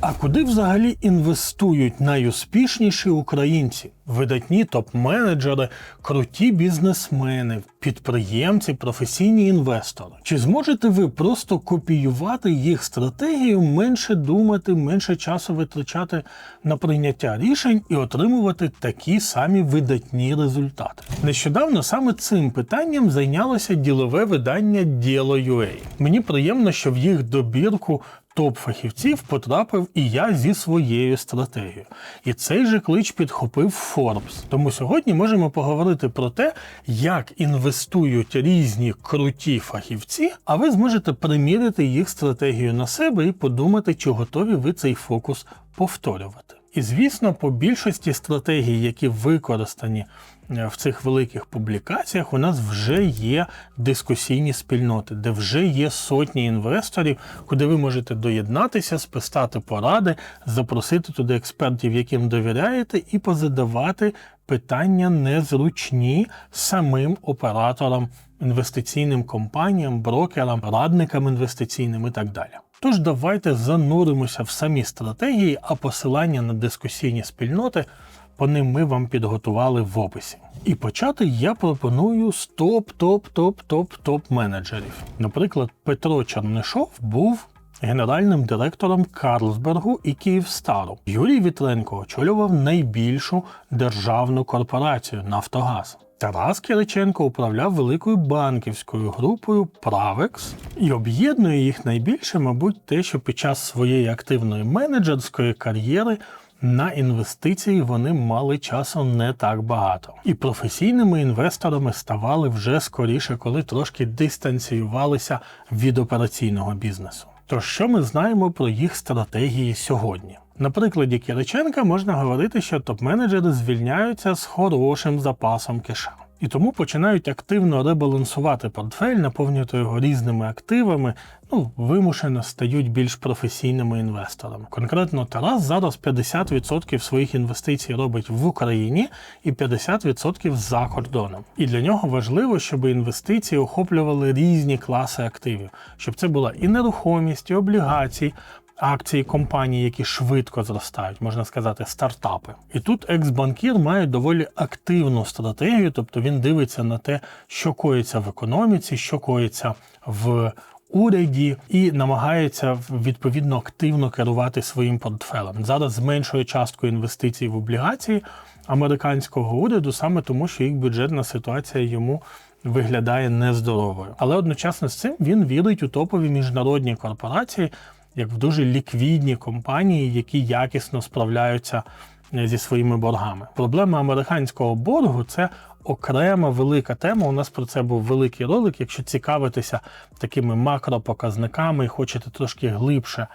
А куди взагалі інвестують найуспішніші українці? Видатні топ-менеджери, круті бізнесмени, підприємці, професійні інвестори. Чи зможете ви просто копіювати їх стратегію, менше думати, менше часу витрачати на прийняття рішень і отримувати такі самі видатні результати? Нещодавно саме цим питанням зайнялося ділове видання Діло.ua. Мені приємно, що в їх добірку топ-фахівців потрапив і я зі своєю стратегією. І цей же клич підхопив Forbes. Тому сьогодні можемо поговорити про те, як інвестують різні круті фахівці, а ви зможете приміряти їх стратегію на себе і подумати, чи готові ви цей фокус повторювати. І звісно, по більшості стратегій, які використані в цих великих публікаціях, у нас вже є дискусійні спільноти, де вже є сотні інвесторів, куди ви можете доєднатися, списати поради, запросити туди експертів, яким довіряєте, і позадавати питання незручні самим операторам, інвестиційним компаніям, брокерам, радникам інвестиційним і так далі. Тож давайте зануримося в самі стратегії, а посилання на дискусійні спільноти по ним ми вам підготували в описі. І почати я пропоную з топ-топ-топ-топ-топ менеджерів. Наприклад, Петро Чернишов був генеральним директором Карлсбергу і Київстару. Юрій Вітренко очолював найбільшу державну корпорацію Нафтогаз. Тарас Кириченко управляв великою банківською групою Правекс і об'єднує їх найбільше, мабуть, те, що під час своєї активної менеджерської кар'єри на інвестиції вони мали часу не так багато. І професійними інвесторами ставали вже скоріше, коли трошки дистанціювалися від операційного бізнесу. То що ми знаємо про їх стратегії сьогодні? На прикладі Кириченка можна говорити, що топ-менеджери звільняються з хорошим запасом кеша. І тому починають активно ребалансувати портфель, наповнювати його різними активами, ну, вимушено стають більш професійними інвесторами. Конкретно Тарас зараз 50% своїх інвестицій робить в Україні і 50% за кордоном. І для нього важливо, щоб інвестиції охоплювали різні класи активів, щоб це була і нерухомість, і облігації, акції компаній, які швидко зростають, можна сказати, стартапи. І тут екс-банкір має доволі активну стратегію, тобто він дивиться на те, що коїться в економіці, що коїться в. Уряді і намагається відповідно активно керувати своїм портфелем. Зараз зменшує частку інвестицій в облігації американського уряду, саме тому, що їх бюджетна ситуація йому виглядає нездоровою. Але одночасно з цим він вірить у топові міжнародні корпорації, як в дуже ліквідні компанії, які якісно справляються е, зі своїми боргами. Проблема американського боргу це окрема велика тема. У нас про це був великий ролик. Якщо цікавитеся такими макропоказниками і хочете трошки глибше.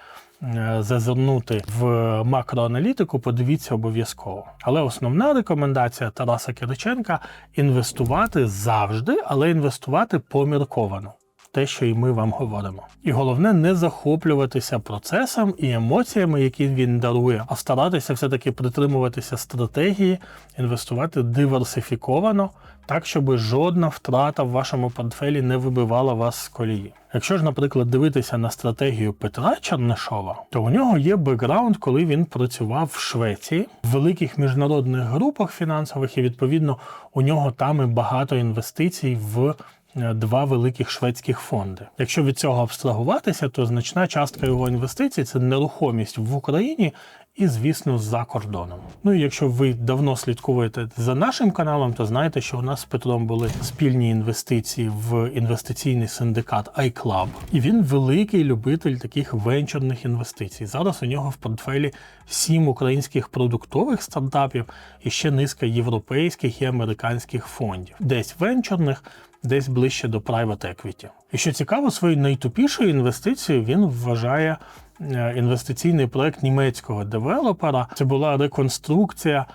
е, Зазирнути в макроаналітику, подивіться обов'язково. Але основна рекомендація Тараса Кириченка інвестувати завжди, але інвестувати помірковано те, що і ми вам говоримо. І головне не захоплюватися процесом і емоціями, які він дарує, а старатися все-таки притримуватися стратегії, інвестувати диверсифіковано, так, щоб жодна втрата в вашому портфелі не вибивала вас з колії. Якщо ж, наприклад, дивитися на стратегію Петра Чернишова, то у нього є бекграунд, коли він працював в Швеції в великих міжнародних групах фінансових, і відповідно у нього там і багато інвестицій в два великих шведських фонди. Якщо від цього абстрагуватися, то значна частка його інвестицій це нерухомість в Україні і, звісно, за кордоном. Ну і якщо ви давно слідкуєте за нашим каналом, то знаєте, що у нас з Петром були спільні інвестиції в інвестиційний синдикат iClub. І він великий любитель таких венчурних інвестицій. Зараз у нього в портфелі сім українських продуктових стартапів і ще низка європейських і американських фондів, десь венчурних. Десь ближче до private equity. І що цікаво, своєю найтупішою інвестицією він вважає е, інвестиційний проект німецького девелопера. Це була реконструкція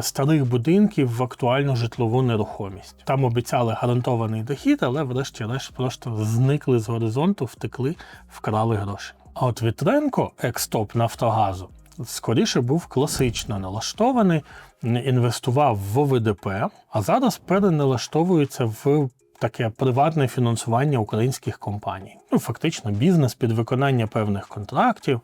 старих будинків в актуальну житлову нерухомість. Там обіцяли гарантований дохід, але врешті-решт просто зникли з горизонту, втекли, вкрали гроші. А от Вітренко, екс-топ Нафтогазу, скоріше був класично налаштований, інвестував в ОВДП, а зараз переналаштовується в таке приватне фінансування українських компаній. Ну, фактично, бізнес під виконання певних контрактів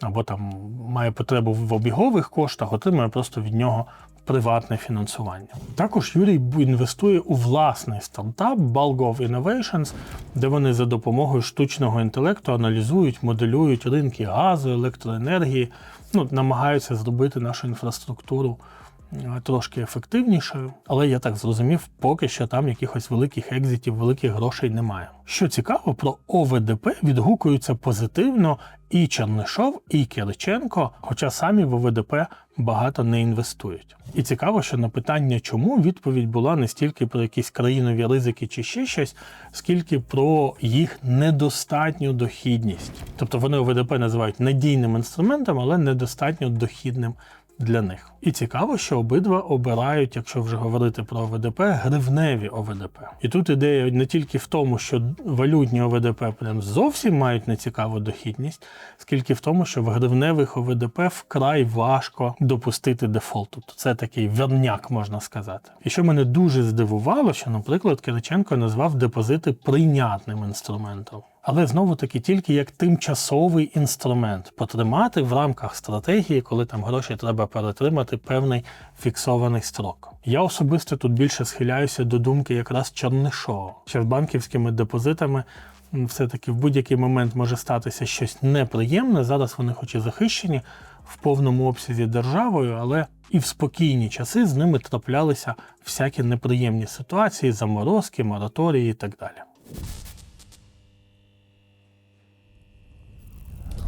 або там має потребу в обігових коштах, отримує просто від нього приватне фінансування. Також Юрій інвестує у власний стартап Bulgov Innovations, де вони за допомогою штучного інтелекту аналізують, моделюють ринки газу, електроенергії, ну, намагаються зробити нашу інфраструктуру трошки ефективнішою, але я так зрозумів, поки що там якихось великих екзитів, великих грошей немає. Що цікаво, про ОВДП відгукуються позитивно і Чернишов, і Кириченко, хоча самі в ОВДП багато не інвестують. І цікаво, що на питання, чому відповідь була не стільки про якісь країнові ризики чи ще щось, скільки про їх недостатню дохідність. Тобто вони ОВДП називають надійним інструментом, але недостатньо дохідним для них. І цікаво, що обидва обирають, якщо вже говорити про ОВДП, гривневі ОВДП. І тут ідея не тільки в тому, що валютні ОВДП прям зовсім мають нецікаву дохідність, скільки в тому, що в гривневих ОВДП вкрай важко допустити дефолту. Це такий верняк, можна сказати. І що мене дуже здивувало, що, наприклад, Кириченко назвав депозити прийнятним інструментом. Але знову таки тільки як тимчасовий інструмент потримати в рамках стратегії, коли там гроші треба перетримати певний фіксований строк. Я особисто тут більше схиляюся до думки якраз Чернишова, що з банківськими депозитами все-таки в будь-який момент може статися щось неприємне. Зараз вони, хоч і захищені в повному обсязі державою, але і в спокійні часи з ними траплялися всякі неприємні ситуації, заморозки, мораторії і так далі.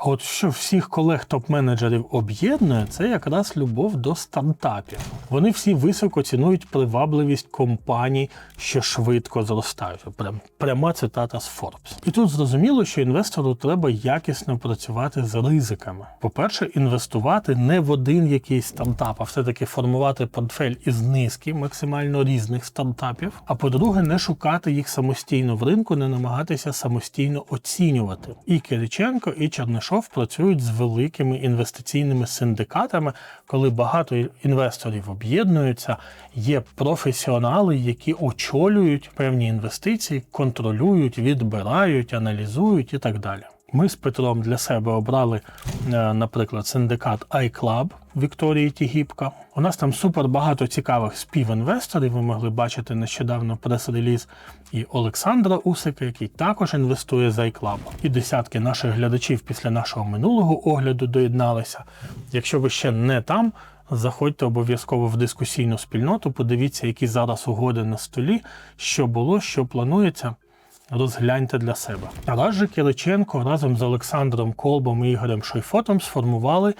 А от що всіх колег топ-менеджерів об'єднує, це якраз любов до стартапів. Вони всі високо цінують привабливість компаній, що швидко зростають. Прям пряма цитата з Forbes. І тут зрозуміло, що інвестору треба якісно працювати з ризиками. По-перше, інвестувати не в один якийсь стартап, а все-таки формувати портфель із низки максимально різних стартапів. А по-друге, не шукати їх самостійно в ринку, не намагатися самостійно оцінювати. І Кириченко, і Чернишов працюють з великими інвестиційними синдикатами, коли багато інвесторів об'єднуються, є професіонали, які очолюють певні інвестиції, контролюють, відбирають, аналізують і так далі. Ми з Петром для себе обрали, е, наприклад, синдикат iClub Вікторії Тігіпка. У нас там супер багато цікавих співінвесторів. Ви могли бачити нещодавно прес-реліз і Олександра Усика, який також інвестує з iClub. І десятки наших глядачів після нашого минулого огляду доєдналися. Якщо ви ще не там, заходьте обов'язково в дискусійну спільноту, подивіться, які зараз угоди на столі, що було, що планується. Розгляньте для себе. Тарас же Кириченко разом з Олександром Колбом і Ігорем Шойфотом сформували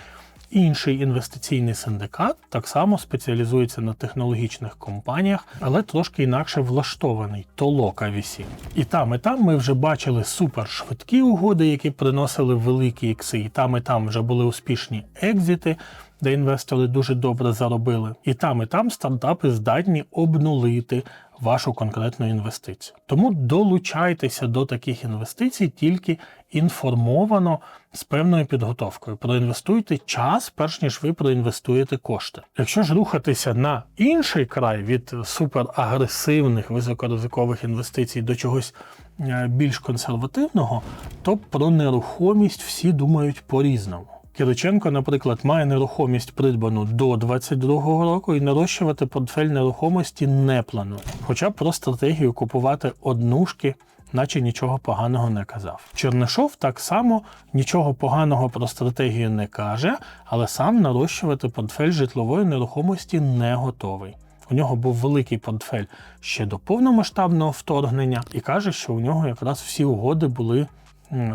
інший інвестиційний синдикат, так само спеціалізується на технологічних компаніях, але трошки інакше влаштований Толока VC. І там, і там ми вже бачили супершвидкі угоди, які приносили великі ікси. І там, і там вже були успішні екзити, де інвестори дуже добре заробили. І там, і там стартапи здатні обнулити вашу конкретну інвестицію. Тому долучайтеся до таких інвестицій тільки інформовано з певною підготовкою. Проінвестуйте час, перш ніж ви проінвестуєте кошти. Якщо ж рухатися на інший край від суперагресивних високоризикових інвестицій до чогось е, більш консервативного, то про нерухомість всі думають по-різному. Кириченко, наприклад, має нерухомість придбану до 22-го року і нарощувати портфель нерухомості не планує. Хоча про стратегію купувати однушки, наче нічого поганого не казав. Чернишов так само нічого поганого про стратегію не каже, але сам нарощувати портфель житлової нерухомості не готовий. У нього був великий портфель ще до повномасштабного вторгнення, і каже, що у нього якраз всі угоди були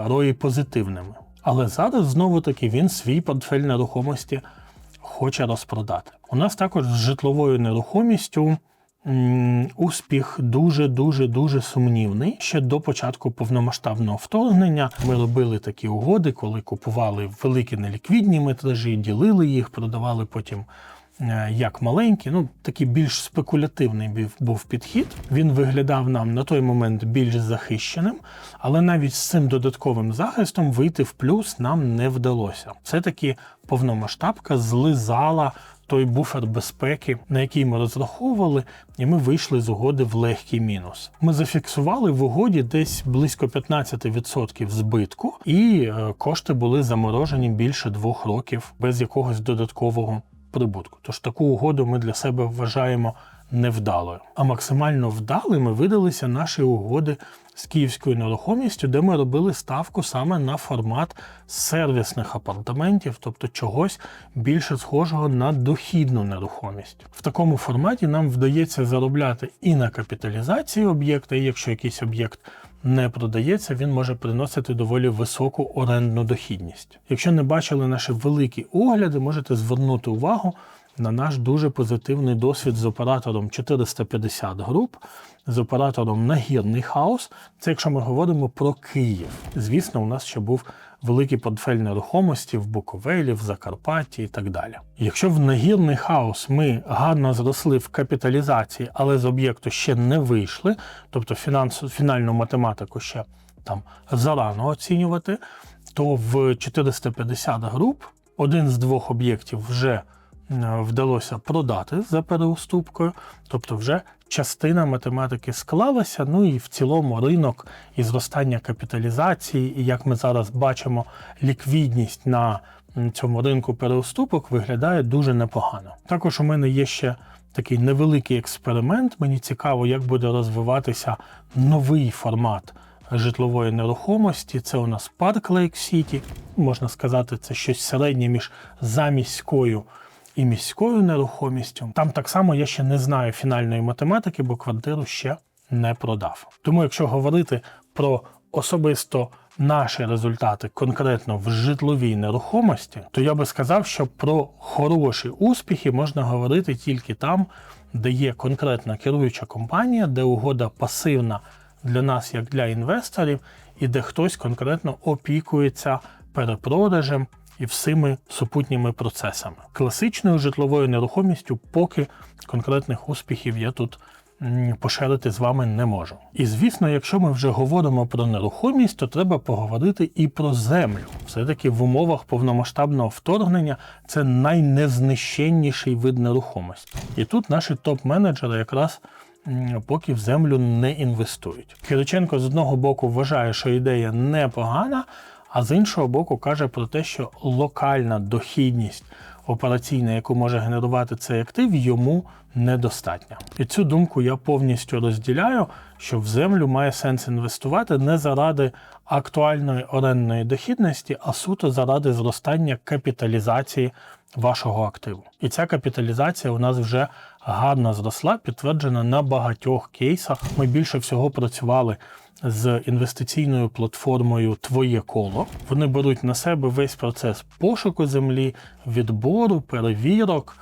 рої позитивними. Але зараз знову таки він свій портфель нерухомості хоче розпродати. У нас також з житловою нерухомістю м, успіх дуже дуже дуже сумнівний. Ще до початку повномасштабного вторгнення ми робили такі угоди, коли купували великі неліквідні метражі, ділили їх, продавали потім. Е, Як маленькі, ну такий більш спекулятивний був- підхід. Він виглядав нам на той момент більш захищеним, але навіть з цим додатковим захистом вийти в плюс нам не вдалося. Все-таки повномасштабка злизала той буфер безпеки, на який ми розраховували, і ми вийшли з угоди в легкий мінус. Ми зафіксували в угоді десь близько 15% збитку, і е, кошти були заморожені більше двох років без якогось додаткового прибутку. Тож таку угоду ми для себе вважаємо невдалою. А максимально вдалими видалися наші угоди з київською нерухомістю, де ми робили ставку саме на формат сервісних апартаментів, тобто чогось більше схожого на дохідну нерухомість. В такому форматі нам вдається заробляти і на капіталізації об'єкта, і якщо якийсь об'єкт не продається, він може приносити доволі високу орендну дохідність. Якщо не бачили наші великі огляди, можете звернути увагу на наш дуже позитивний досвід з оператором 450 груп, з оператором Нагірний хаус. Це якщо ми говоримо про Київ. Звісно, у нас ще був великий портфель нерухомості в Буковелі, в Закарпатті і так далі. Якщо в нагірний хаос ми гарно зросли в капіталізації, але з об'єкту ще не вийшли, тобто фінансу, фінальну математику ще там зарано оцінювати, то в 450 груп один з двох об'єктів вже вдалося продати за переуступкою, тобто вже частина математики склалася. Ну і в цілому ринок і зростання капіталізації, і як ми зараз бачимо, ліквідність на цьому ринку переуступок виглядає дуже непогано. Також у мене є ще такий невеликий експеримент. Мені цікаво, як буде розвиватися новий формат житлової нерухомості. Це у нас парк Лейк Сіті. Можна сказати, це щось середнє між заміською і міською нерухомістю. Там так само я ще не знаю фінальної математики, бо квартиру ще не продав. Тому, якщо говорити про особисто наші результати конкретно в житловій нерухомості, то я би сказав, що про хороші успіхи можна говорити тільки там, де є конкретна керуюча компанія, де угода пасивна для нас, як для інвесторів, і де хтось конкретно опікується перепродажем і всіми супутніми процесами. Класичною житловою нерухомістю поки конкретних успіхів я тут поширити з вами не можу. І звісно, якщо ми вже говоримо про нерухомість, то треба поговорити і про землю. Все-таки в умовах повномасштабного вторгнення це найнезнищенніший вид нерухомості. І тут наші топ-менеджери якраз поки в землю не інвестують. Кириченко з одного боку вважає, що ідея непогана, а з іншого боку, каже про те, що локальна дохідність операційна, яку може генерувати цей актив, йому недостатня. І цю думку я повністю розділяю, що в землю має сенс інвестувати не заради актуальної орендної дохідності, а суто заради зростання капіталізації вашого активу. І ця капіталізація у нас вже гарно зросла, підтверджена на багатьох кейсах. Ми більше всього працювали з інвестиційною платформою Твоє коло. Вони беруть на себе весь процес пошуку землі, відбору, перевірок.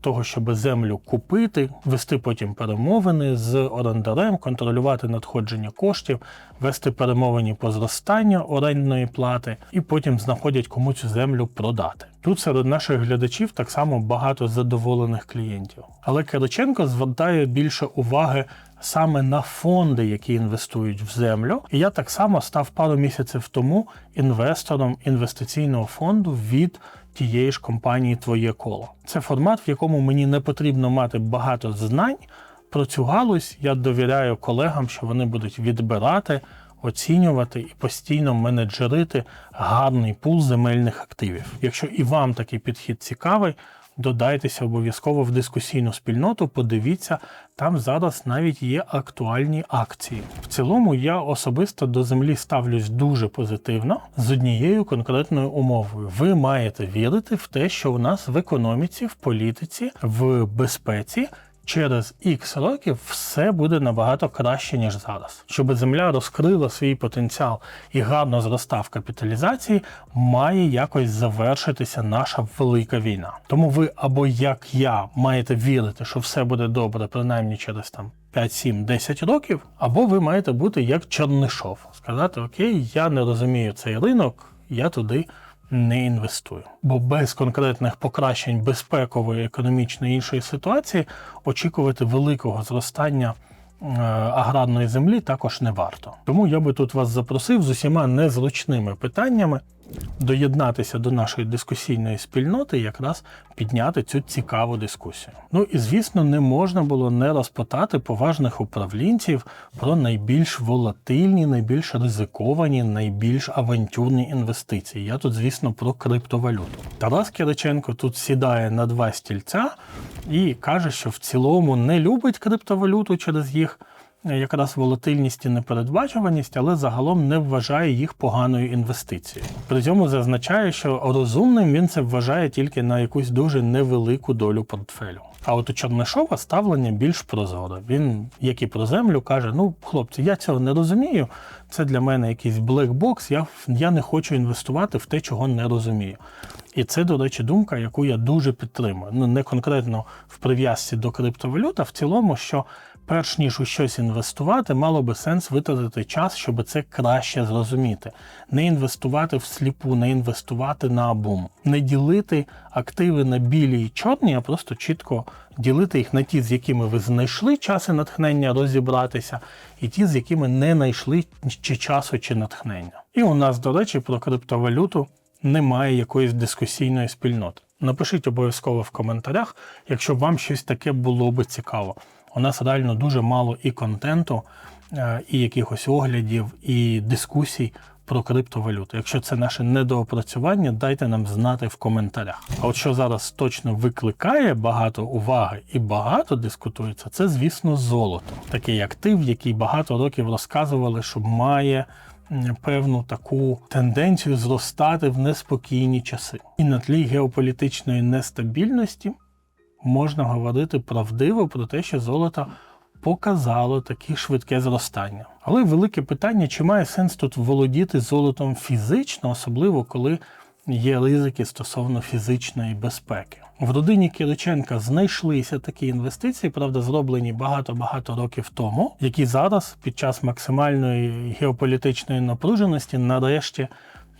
Того, щоб землю купити, вести потім перемовини з орендарем, контролювати надходження коштів, вести перемовини по зростанню орендної плати, і потім знаходять кому цю землю продати. Тут серед наших глядачів так само багато задоволених клієнтів. Але Кириченко звертає більше уваги саме на фонди, які інвестують в землю. І я так само став пару місяців тому інвестором інвестиційного фонду від тієї ж компанії Твоє коло. Це формат, в якому мені не потрібно мати багато знань про цю галузь. Я довіряю колегам, що вони будуть відбирати, оцінювати і постійно менеджерити гарний пул земельних активів. Якщо і вам такий підхід цікавий, додайтеся обов'язково в дискусійну спільноту, подивіться, там зараз навіть є актуальні акції. В цілому я особисто до землі ставлюсь дуже позитивно з однією конкретною умовою. Ви маєте вірити в те, що у нас в економіці, в політиці, в безпеці. Через X років все буде набагато краще, ніж зараз. Щоб земля розкрила свій потенціал і гарно зростав капіталізації, має якось завершитися наша велика війна. Тому ви або як я маєте вірити, що все буде добре, принаймні через там 5, 7, 10 років, або ви маєте бути як Чернишов, сказати: Окей, я не розумію цей ринок, я туди не інвестую. Бо без конкретних покращень безпекової, економічної іншої ситуації очікувати великого зростання е, аграрної землі також не варто. Тому я би тут вас запросив з усіма незручними питаннями доєднатися до нашої дискусійної спільноти, якраз підняти цю цікаву дискусію. Ну і звісно, не можна було не розпитати поважних управлінців про найбільш волатильні, найбільш ризиковані, найбільш авантюрні інвестиції. Я тут, звісно, про криптовалюту. Тарас Кириченко тут сідає на два стільця і каже, що в цілому не любить криптовалюту через їх якраз волатильність і непередбачуваність, але загалом не вважає їх поганою інвестицією. При цьому зазначає, що розумним він це вважає тільки на якусь дуже невелику долю портфелю. А от у Чернишова ставлення більш прозоре. Він, як і про землю, каже: Ну, хлопці, я цього не розумію. Це для мене якийсь блекбокс. Я, я не хочу інвестувати в те, чого не розумію. І це, до речі, думка, яку я дуже підтримую. Ну не конкретно в прив'язці до криптовалют, а в цілому, що перш ніж у щось інвестувати, мало би сенс витратити час, щоб це краще зрозуміти. Не інвестувати всліпу, не інвестувати на бум, не ділити активи на білі і чорні, а просто чітко ділити їх на ті, з якими ви знайшли час і натхнення розібратися, і ті, з якими не знайшли чи часу, чи натхнення. І у нас, до речі, про криптовалюту немає якоїсь дискусійної спільноти. Напишіть обов'язково в коментарях, якщо вам щось таке було би цікаво. У нас реально дуже мало і контенту, е, і якихось оглядів, і дискусій про криптовалюту. Якщо це наше недоопрацювання, дайте нам знати в коментарях. А от що зараз точно викликає багато уваги і багато дискутується, це, звісно, золото. Такий актив, який багато років розказували, що має певну таку тенденцію зростати в неспокійні часи. І на тлі геополітичної нестабільності можна говорити правдиво про те, що золото показало таке швидке зростання. Але велике питання, чи має сенс тут володіти золотом фізично, особливо коли є ризики стосовно фізичної безпеки. В родині Кириченка знайшлися такі інвестиції, правда, зроблені багато-багато років тому, які зараз під час максимальної геополітичної напруженості нарешті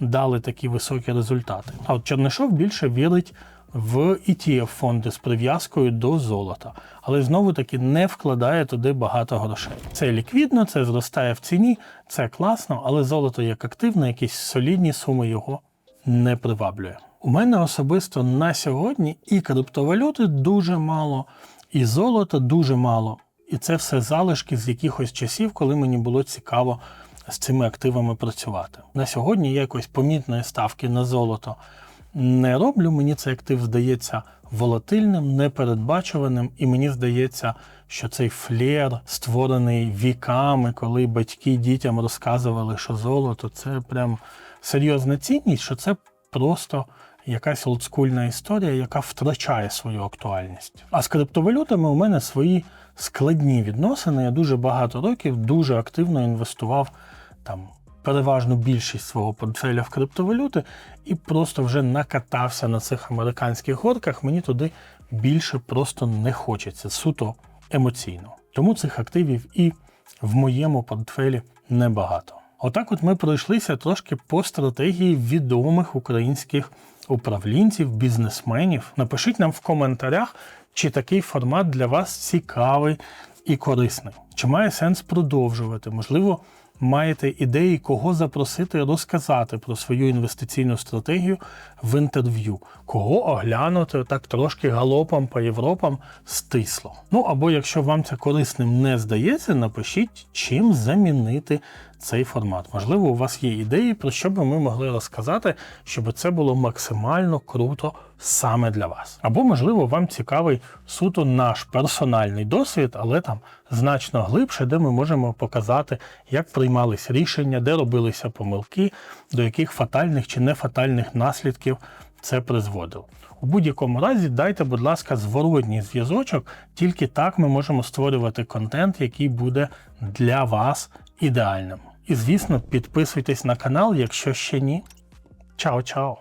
дали такі високі результати. А от Чернишов більше вірить в etf фонди з прив'язкою до золота, але знову таки не вкладає туди багато грошей. Це ліквідно, це зростає в ціні, це класно, але золото як актив на якісь солідні суми його не приваблює. У мене особисто на сьогодні і криптовалюти дуже мало, і золота дуже мало. І це все залишки з якихось часів, коли мені було цікаво з цими активами працювати. На сьогодні я якоїсь помітної ставки на золото не роблю. Мені цей актив здається волатильним, непередбачуваним, і мені здається, що цей флєр, створений віками, коли батьки дітям розказували, що золото це прям серйозна цінність, що це просто якась олдскульна історія, яка втрачає свою актуальність. А з криптовалютами у мене свої складні відносини. Я дуже багато років дуже активно інвестував там переважну більшість свого портфеля в криптовалюти і просто вже накатався на цих американських горках. Мені туди більше просто не хочеться, суто емоційно. Тому цих активів і в моєму портфелі небагато. Отак, от ми пройшлися трошки по стратегії відомих українських управлінців, бізнесменів. Напишіть нам в коментарях, чи такий формат для вас цікавий і корисний. Чи має сенс продовжувати? Можливо, маєте ідеї, кого запросити розказати про свою інвестиційну стратегію в інтерв'ю, кого оглянути так трошки галопом по Європам стисло. Ну або якщо вам це корисним не здається, напишіть, чим замінити цей формат. Можливо, у вас є ідеї, про що би ми могли розказати, щоб це було максимально круто саме для вас. Або, можливо, вам цікавий суто наш персональний досвід, але там значно глибше, де ми можемо показати, як приймались рішення, де робилися помилки, до яких фатальних чи нефатальних наслідків це призводило. У будь-якому разі дайте, будь ласка, зворотній зв'язочок, тільки так ми можемо створювати контент, який буде для вас ідеальним. І звісно, підписуйтесь на канал, якщо ще ні. Чао-чао!